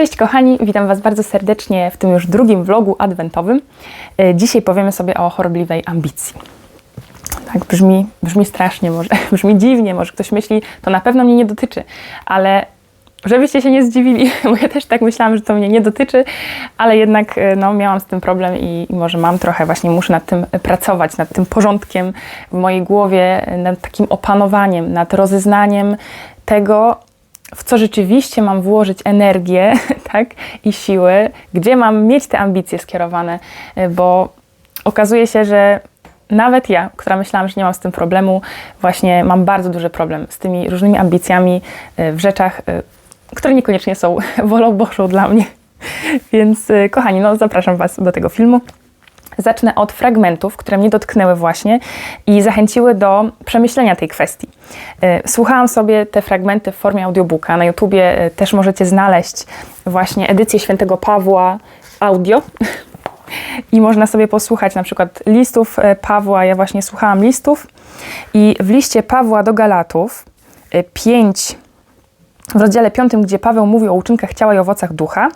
Cześć kochani, witam Was bardzo serdecznie w tym już drugim vlogu adwentowym. E, Dzisiaj powiemy sobie o chorobliwej ambicji. Tak brzmi, brzmi strasznie, może brzmi dziwnie, może ktoś myśli, to na pewno mnie nie dotyczy, ale żebyście się nie zdziwili, bo ja też tak myślałam, że to mnie nie dotyczy, ale jednak e, no, miałam z tym problem i, i może mam trochę, właśnie muszę nad tym pracować, nad tym porządkiem w mojej głowie, nad takim opanowaniem, nad rozeznaniem tego, w co rzeczywiście mam włożyć energię tak, i siły, gdzie mam mieć te ambicje skierowane, y, bo okazuje się, że nawet ja, która myślałam, że nie mam z tym problemu, właśnie mam bardzo duży problem z tymi różnymi ambicjami y, w rzeczach, y, które niekoniecznie są wolą Bożą dla mnie. Więc kochani, no zapraszam Was do tego filmu. Zacznę od fragmentów, które mnie dotknęły właśnie i zachęciły do przemyślenia tej kwestii. E, słuchałam sobie te fragmenty w formie audiobooka. Na YouTubie e, też możecie znaleźć właśnie edycję świętego Pawła audio. I można sobie posłuchać na przykład listów e, Pawła. Ja właśnie słuchałam listów i w liście Pawła do Galatów 5, w rozdziale 5, gdzie Paweł mówi o uczynkach ciała i owocach ducha,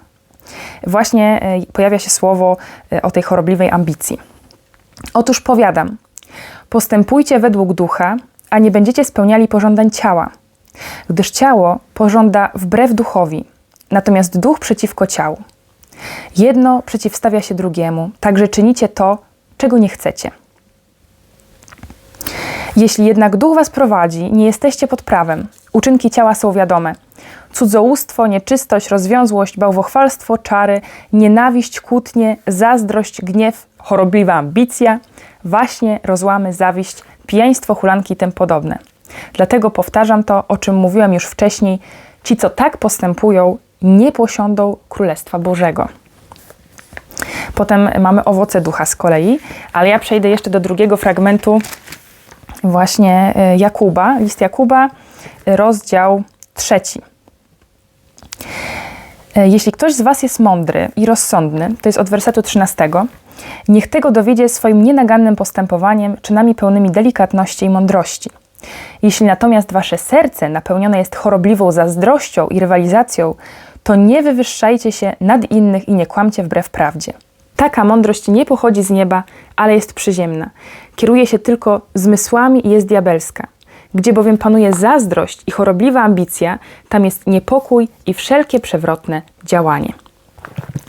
właśnie e, pojawia się słowo e, o tej chorobliwej ambicji. Otóż powiadam, postępujcie według ducha, a nie będziecie spełniali pożądań ciała, gdyż ciało pożąda wbrew duchowi, natomiast duch przeciwko ciału. Jedno przeciwstawia się drugiemu, także czynicie to, czego nie chcecie. Jeśli jednak duch was prowadzi, nie jesteście pod prawem. Uczynki ciała są wiadome: cudzołóstwo, nieczystość, rozwiązłość, bałwochwalstwo, czary, nienawiść, kłótnie, zazdrość, gniew, chorobliwa ambicja, waśnie, rozłamy, zawiść, pijaństwo, hulanki i tym podobne. Dlatego powtarzam to, o czym mówiłam już wcześniej: ci, co tak postępują, nie posiądą Królestwa Bożego. Potem mamy owoce ducha z kolei, ale ja przejdę jeszcze do drugiego fragmentu, właśnie e, Jakuba, list Jakuba, rozdział trzeci. E, jeśli ktoś z Was jest mądry i rozsądny, to jest od wersetu 13, niech tego dowiedzie swoim nienagannym postępowaniem, czynami pełnymi delikatności i mądrości. Jeśli natomiast Wasze serce napełnione jest chorobliwą zazdrością i rywalizacją, to nie wywyższajcie się nad innych i nie kłamcie wbrew prawdzie. Taka mądrość nie pochodzi z nieba, ale jest przyziemna. Kieruje się tylko zmysłami i jest diabelska. Gdzie bowiem panuje zazdrość i chorobliwa ambicja, tam jest niepokój i wszelkie przewrotne działanie.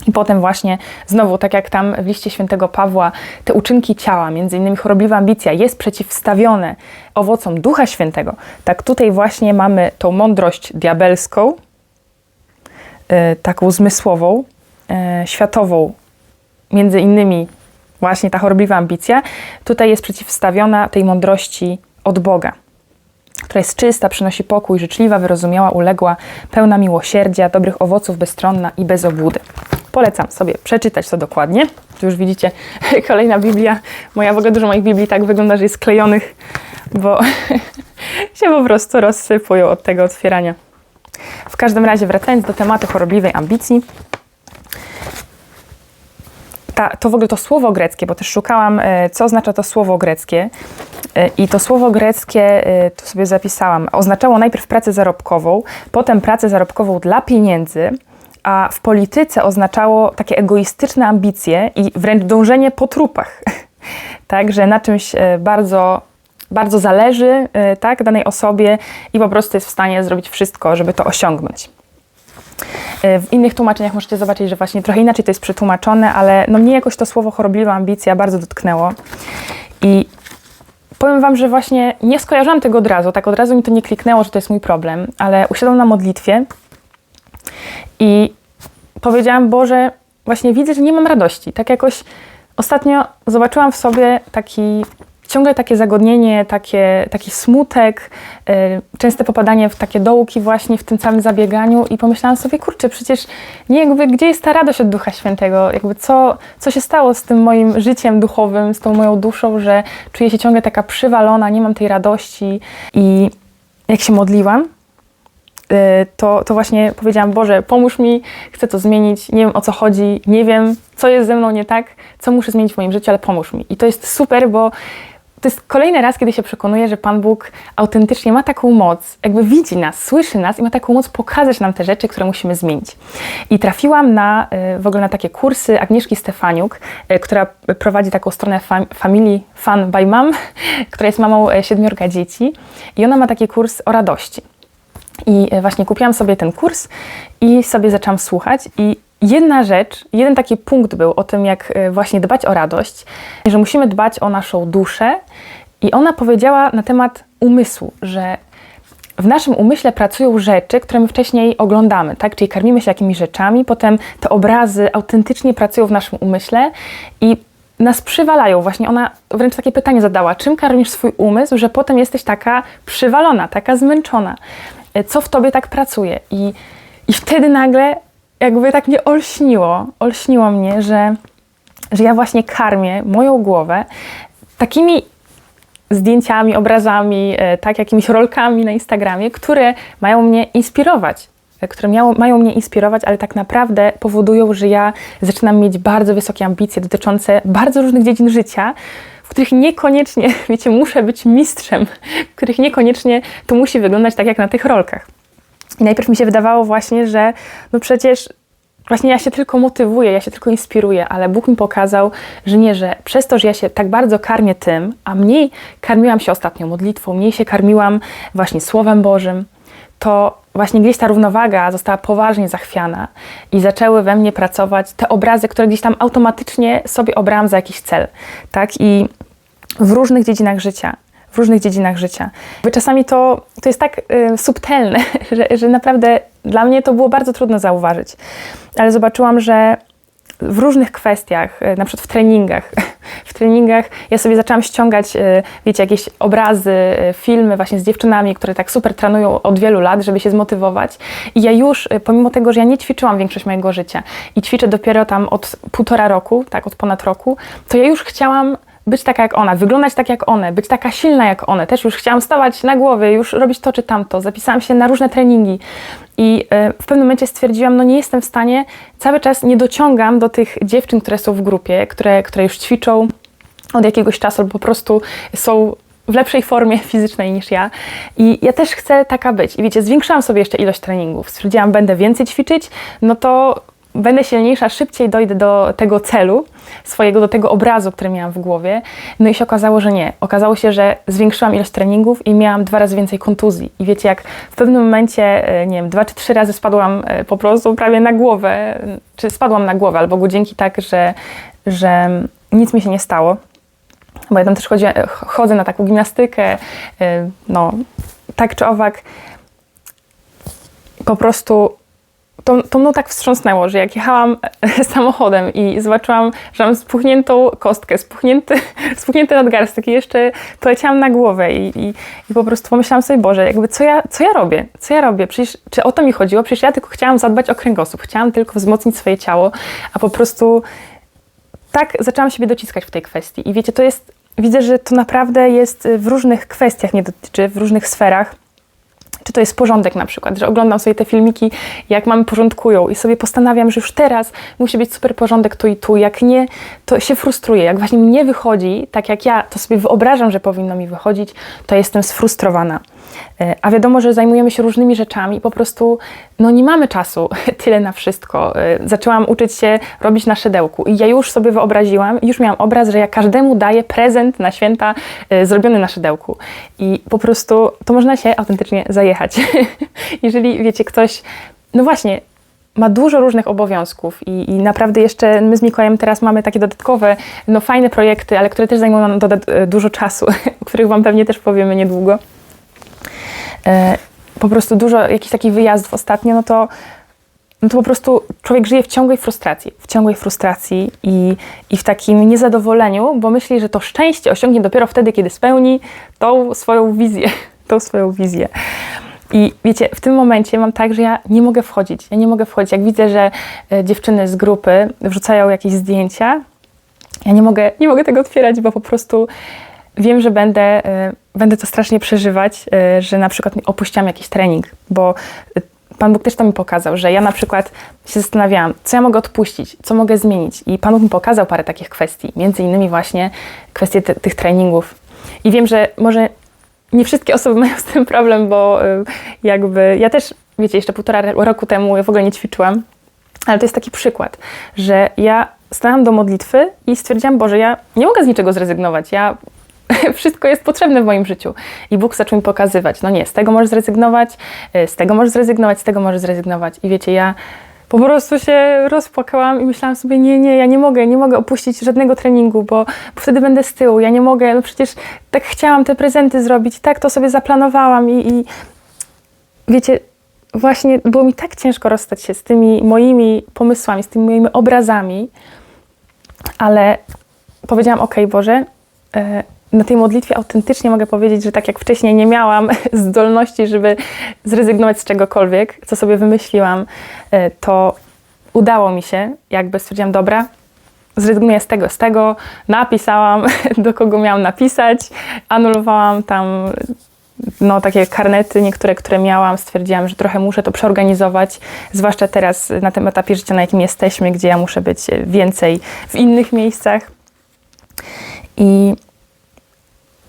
I potem właśnie znowu, tak jak tam w liście świętego Pawła, te uczynki ciała, między innymi chorobliwa ambicja, jest przeciwstawione owocom Ducha Świętego, tak tutaj właśnie mamy tą mądrość diabelską, yy, taką zmysłową, yy, światową, między innymi właśnie ta chorobliwa ambicja, tutaj jest przeciwstawiona tej mądrości od Boga która jest czysta, przynosi pokój, życzliwa, wyrozumiała, uległa, pełna miłosierdzia, dobrych owoców, bezstronna i bez obłudy. Polecam sobie przeczytać to dokładnie. Tu już widzicie kolejna Biblia. Moja w ogóle dużo moich Biblii tak wygląda, że jest sklejonych, bo się po prostu rozsypują od tego otwierania. W każdym razie, wracając do tematu chorobliwej ambicji, ta, to w ogóle to słowo greckie, bo też szukałam, e, co oznacza to słowo greckie. E, I to słowo greckie, e, tu sobie zapisałam, oznaczało najpierw pracę zarobkową, potem pracę zarobkową dla pieniędzy, a w polityce oznaczało takie egoistyczne ambicje i wręcz dążenie po trupach. tak, że na czymś bardzo, bardzo zależy tak, danej osobie i po prostu jest w stanie zrobić wszystko, żeby to osiągnąć. E, w innych tłumaczeniach możecie zobaczyć, że właśnie trochę inaczej to jest przetłumaczone, ale no mnie jakoś to słowo chorobliwa ambicja bardzo dotknęło. I powiem Wam, że właśnie nie skojarzyłam tego od razu, tak od razu mi to nie kliknęło, że to jest mój problem, ale usiadłam na modlitwie i powiedziałam, Boże, właśnie widzę, że nie mam radości. Tak jakoś ostatnio zobaczyłam w sobie taki ciągle takie zagodnienie, takie, taki smutek, yy, częste popadanie w takie dołki właśnie w tym całym zabieganiu i pomyślałam sobie, kurczę, przecież nie jakby, gdzie jest ta radość od Ducha Świętego? Jakby co, co się stało z tym moim życiem duchowym, z tą moją duszą, że czuję się ciągle taka przywalona, nie mam tej radości i jak się modliłam, y, to, to właśnie powiedziałam, Boże, pomóż mi, chcę to zmienić, nie wiem o co chodzi, nie wiem, co jest ze mną nie tak, co muszę zmienić w moim życiu, ale pomóż mi. I to jest super, bo to jest kolejny raz, kiedy się przekonuję, że Pan Bóg autentycznie ma taką moc, jakby widzi nas, słyszy nas i ma taką moc pokazać nam te rzeczy, które musimy zmienić. I trafiłam na, y, w ogóle na takie kursy Agnieszki Stefaniuk, y, która prowadzi taką stronę fam, Family Fun by Mom, która jest mamą y, siedmiorga dzieci i ona ma taki kurs o radości. I e, właśnie kupiłam sobie ten kurs i sobie zaczęłam słuchać i jedna rzecz, jeden taki punkt był o tym, jak e, właśnie dbać o radość, że musimy dbać o naszą duszę i ona powiedziała na temat umysłu, że w naszym umyśle pracują rzeczy, które my wcześniej oglądamy, tak? Czyli karmimy się jakimiś rzeczami, potem te obrazy autentycznie pracują w naszym umyśle i nas przywalają. Właśnie ona wręcz takie pytanie zadała: czym karmisz swój umysł, że potem jesteś taka przywalona, taka zmęczona? E, Co w tobie tak pracuje? I, i wtedy nagle jakby tak mnie olśniło, olśniło mnie, że, że ja właśnie karmię moją głowę takimi zdjęciami, obrazami, e, tak, jakimiś rolkami na Instagramie, które mają mnie inspirować, e, które miało, mają mnie inspirować, ale tak naprawdę powodują, że ja zaczynam mieć bardzo wysokie ambicje dotyczące bardzo różnych dziedzin życia, w których niekoniecznie, wiecie, muszę być mistrzem, w których niekoniecznie to musi wyglądać tak jak na tych rolkach. I najpierw mi się wydawało właśnie, że no przecież właśnie ja się tylko motywuję, ja się tylko inspiruję, ale Bóg mi pokazał, że nie, że przez to, że ja się tak bardzo karmię tym, a mniej karmiłam się ostatnio modlitwą, mniej się karmiłam właśnie Słowem Bożym, to właśnie gdzieś ta równowaga została poważnie zachwiana i zaczęły we mnie pracować te obrazy, które gdzieś tam automatycznie sobie obrałam za jakiś cel, tak? I w różnych dziedzinach życia w różnych dziedzinach życia. Bo czasami to, to jest tak y, subtelne, że, że naprawdę dla mnie to było bardzo trudno zauważyć. Ale zobaczyłam, że w różnych kwestiach, y, na przykład w treningach, w treningach ja sobie zaczęłam ściągać, y, wiecie, jakieś obrazy, y, filmy właśnie z dziewczynami, które tak super trenują od wielu lat, żeby się zmotywować. I ja już, pomimo tego, że ja nie ćwiczyłam większość mojego życia i ćwiczę dopiero tam od półtora roku, tak, od ponad roku, to ja już chciałam być taka jak ona, wyglądać tak jak one, być taka silna jak one. Też już chciałam stawać na głowie, już robić to czy tamto. Zapisałam się na różne treningi i e, w pewnym momencie stwierdziłam, no nie jestem w stanie, cały czas nie dociągam do tych dziewczyn, które są w grupie, które, które już ćwiczą od jakiegoś czasu, albo po prostu są w lepszej formie fizycznej niż ja. I ja też chcę taka być. I wiecie, zwiększyłam sobie jeszcze ilość treningów. Stwierdziłam, będę więcej ćwiczyć, no to będę silniejsza, szybciej dojdę do tego celu swojego, do tego obrazu, który miałam w głowie. No i się okazało, że nie. Okazało się, że zwiększyłam ilość treningów i miałam dwa razy więcej kontuzji. I wiecie, jak w pewnym momencie, e, nie wiem, dwa czy trzy razy spadłam e, po prostu prawie na głowę, czy spadłam na głowę, albo Bogu dzięki tak, że, że nic mi się nie stało. Bo ja tam też chodzę na taką gimnastykę, e, no tak czy owak, po prostu to, to tak wstrząsnęło, że jak jechałam samochodem i zobaczyłam, że mam spuchniętą kostkę, spuchnięty, spuchnięty nadgarstek i jeszcze poleciałam na głowę i, i, i, po prostu pomyślałam sobie, Boże, jakby co ja, co ja robię? Co ja robię? Przecież, czy o to mi chodziło? Przecież ja tylko chciałam zadbać o kręgosłup, chciałam tylko wzmocnić swoje ciało, a po prostu tak zaczęłam siebie dociskać w tej kwestii. I wiecie, to jest, widzę, że to naprawdę jest w różnych kwestiach, nie dotyczy, w różnych sferach, czy to jest porządek na przykład, że oglądam sobie te filmiki, jak mamy porządkują i sobie postanawiam, że już teraz musi być super porządek tu i tu. Jak nie, to się frustruję. Jak właśnie mi nie wychodzi, tak jak ja to sobie wyobrażam, że powinno mi wychodzić, to jestem sfrustrowana. E, a wiadomo, że zajmujemy się różnymi rzeczami po prostu no nie mamy czasu tyle na wszystko. E, zaczęłam uczyć się robić na szydełku i ja już sobie wyobraziłam, już miałam obraz, że ja każdemu daję prezent na święta e, zrobiony na szydełku. I po prostu to można się autentycznie zajechać. Jeżeli wiecie, ktoś, no właśnie, ma dużo różnych obowiązków i, i, naprawdę jeszcze my z Mikołajem teraz mamy takie dodatkowe, no fajne projekty, ale które też zajmują nam dużo czasu, o których Wam pewnie też powiemy niedługo. E, po prostu dużo jakichś takich wyjazdów ostatnio, no to, no to po prostu człowiek żyje w ciągłej frustracji, w ciągłej frustracji i, i w takim niezadowoleniu, bo myśli, że to szczęście osiągnie dopiero wtedy, kiedy spełni tą swoją wizję, tą swoją wizję. I wiecie, w tym momencie mam tak, że ja nie mogę wchodzić. Ja nie mogę wchodzić. Jak widzę, że e, dziewczyny z grupy wrzucają jakieś zdjęcia, ja nie mogę, nie mogę tego otwierać, bo po prostu wiem, że będę, y, będę to strasznie przeżywać, y, że na przykład opuściłam jakiś trening, bo y, Pan Bóg też to mi pokazał, że ja na przykład się zastanawiałam, co ja mogę odpuścić, co mogę zmienić. I Pan Bóg mi pokazał parę takich kwestii, między innymi właśnie kwestie tych treningów. I wiem, że może nie wszystkie osoby mają z tym problem, bo jakby ja też, wiecie, jeszcze półtora roku temu ja w ogóle nie ćwiczyłam, ale to jest taki przykład, że ja stałam do modlitwy i stwierdziłam, Boże, ja nie mogę z niczego zrezygnować. Ja wszystko jest potrzebne w moim życiu. I Bóg zaczął mi pokazywać, no nie, z tego możesz zrezygnować, y, z tego możesz zrezygnować, z tego możesz zrezygnować. I wiecie, ja po prostu się rozpłakałam i myślałam sobie, nie, nie, ja nie mogę, nie mogę opuścić żadnego treningu, bo, bo wtedy będę z tyłu, ja nie mogę, no przecież tak chciałam te prezenty zrobić, tak to sobie zaplanowałam i, i wiecie, właśnie było mi tak ciężko rozstać się z tymi moimi pomysłami, z tymi moimi obrazami, ale powiedziałam, ok, Boże, e, na tej modlitwie autentycznie mogę powiedzieć, że tak jak wcześniej nie miałam zdolności, żeby zrezygnować z czegokolwiek, co sobie wymyśliłam, e, to udało mi się, jakby stwierdziłam, dobra, zrezygnuję z tego, z tego, napisałam, do kogo miałam napisać, anulowałam tam no, takie karnety, niektóre, które miałam, stwierdziłam, że trochę muszę to przeorganizować, zwłaszcza teraz na tym etapie życia, na jakim jesteśmy, gdzie ja muszę być więcej w innych miejscach. I,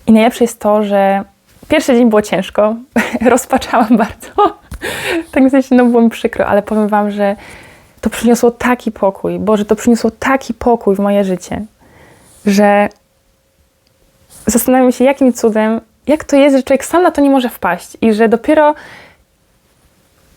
i najlepsze jest to, że pierwszy dzień było ciężko, rozpaczałam bardzo, tak w sensie, no było mi przykro, ale powiem Wam, że to przyniosło taki pokój, Boże, to przyniosło taki pokój w moje życie, że zastanawiam się, jakim cudem jak to jest, że człowiek sam na to nie może wpaść i że dopiero,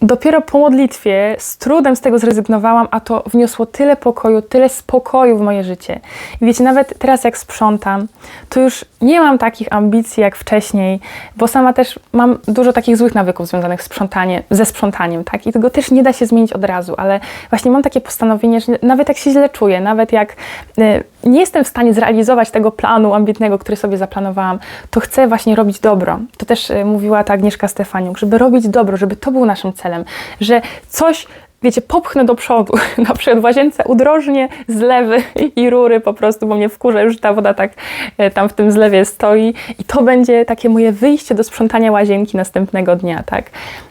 dopiero po modlitwie z trudem z tego zrezygnowałam, a to wniosło tyle pokoju, tyle spokoju w moje życie. I wiecie, nawet teraz jak sprzątam, to już nie mam takich ambicji jak wcześniej, bo sama też mam dużo takich złych nawyków związanych sprzątanie, ze sprzątaniem, tak? I tego też nie da się zmienić od razu, ale właśnie mam takie postanowienie, że nawet jak się źle czuję, nawet jak y, nie jestem w stanie zrealizować tego planu ambitnego, który sobie zaplanowałam, to chcę właśnie robić dobro. To też y, mówiła ta Agnieszka Stefaniuk, żeby robić dobro, żeby to był naszym celem, że coś wiecie, popchnę do przodu, na przykład w łazience udrożnie zlewy i rury po prostu, bo mnie wkurza już ta woda tak e, tam w tym zlewie stoi i to będzie takie moje wyjście do sprzątania łazienki następnego dnia, tak.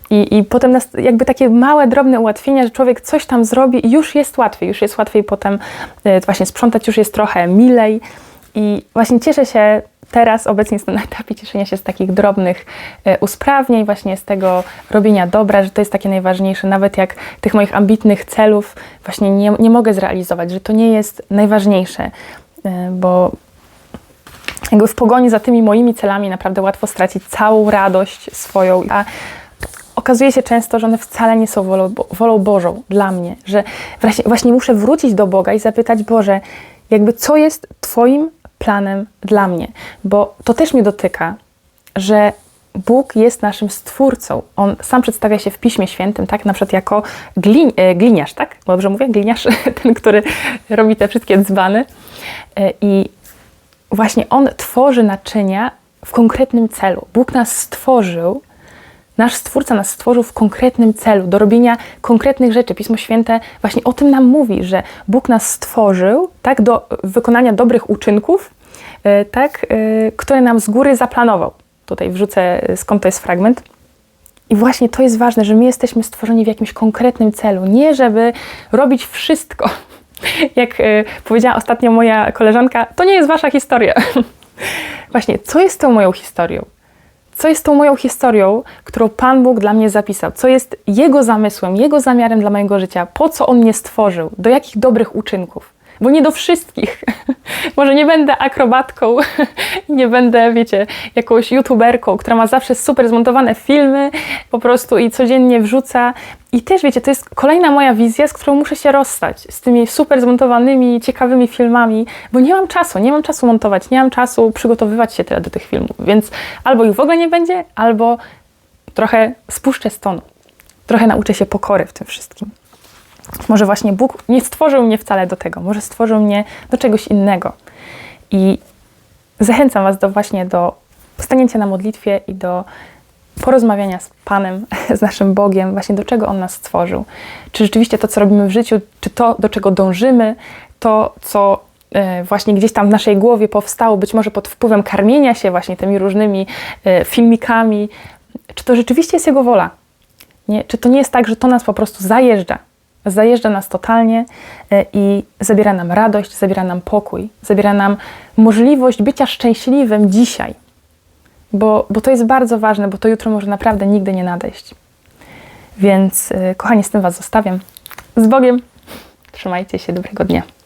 I, I potem nas, jakby takie małe, drobne ułatwienia, że człowiek coś tam zrobi i już jest łatwiej, już jest łatwiej potem e, właśnie sprzątać, już jest trochę milej. I właśnie cieszę się teraz obecnie jestem na etapie cieszenia się z takich drobnych e, usprawnień, właśnie z tego robienia dobra, że to jest takie najważniejsze, nawet jak tych moich ambitnych celów właśnie nie, nie mogę zrealizować, że to nie jest najważniejsze, e, bo jakby w pogoni za tymi moimi celami naprawdę łatwo stracić całą radość swoją, a okazuje się często, że one wcale nie są wolą, wolą Bożą dla mnie, że właśnie, właśnie muszę wrócić do Boga i zapytać Boże, jakby co jest Twoim planem dla mnie, bo to też mnie dotyka, że Bóg jest naszym stwórcą. On sam przedstawia się w Piśmie Świętym, tak, na przykład jako e, gliniarz, tak? Dobrze mówię? Gliniarz, ten, który robi te wszystkie dzbany. E, I właśnie On tworzy naczynia w konkretnym celu. Bóg nas stworzył Nasz Stwórca nas stworzył w konkretnym celu, do robienia konkretnych rzeczy. Pismo Święte właśnie o tym nam mówi, że Bóg nas stworzył tak, do wykonania dobrych uczynków, e, tak, e, które nam z góry zaplanował. Tutaj wrzucę skąd to jest fragment. I właśnie to jest ważne, że my jesteśmy stworzeni w jakimś konkretnym celu, nie żeby robić wszystko. Jak e, powiedziała ostatnio moja koleżanka, to nie jest wasza historia. Właśnie, co jest tą moją historią? Co jest tą moją historią, którą Pan Bóg dla mnie zapisał, co jest Jego zamysłem, Jego zamiarem dla mojego życia, po co On mnie stworzył, do jakich dobrych uczynków. Bo nie do wszystkich. Może nie będę akrobatką, nie będę, wiecie, jakąś youtuberką, która ma zawsze super zmontowane filmy po prostu i codziennie wrzuca i też wiecie, to jest kolejna moja wizja, z którą muszę się rozstać, z tymi super zmontowanymi, ciekawymi filmami, bo nie mam czasu, nie mam czasu montować, nie mam czasu przygotowywać się tyle do tych filmów, więc albo ich w ogóle nie będzie, albo trochę spuszczę z tonu, trochę nauczę się pokory w tym wszystkim. Może właśnie Bóg nie stworzył mnie wcale do tego, może stworzył mnie do czegoś innego. I zachęcam Was do właśnie do stanięcia na modlitwie i do porozmawiania z Panem, z naszym Bogiem, właśnie do czego On nas stworzył. Czy rzeczywiście to, co robimy w życiu, czy to, do czego dążymy, to, co e, właśnie gdzieś tam w naszej głowie powstało, być może pod wpływem karmienia się właśnie tymi różnymi e, filmikami, czy to rzeczywiście jest Jego wola? Nie? Czy to nie jest tak, że to nas po prostu zajeżdża? Zajeżdża nas totalnie e, i zabiera nam radość, zabiera nam pokój, zabiera nam możliwość bycia szczęśliwym dzisiaj. Bo, bo to jest bardzo ważne, bo to jutro może naprawdę nigdy nie nadejść. Więc, e, kochani, z tym Was zostawiam. Z Bogiem. Trzymajcie się, dobrego dnia.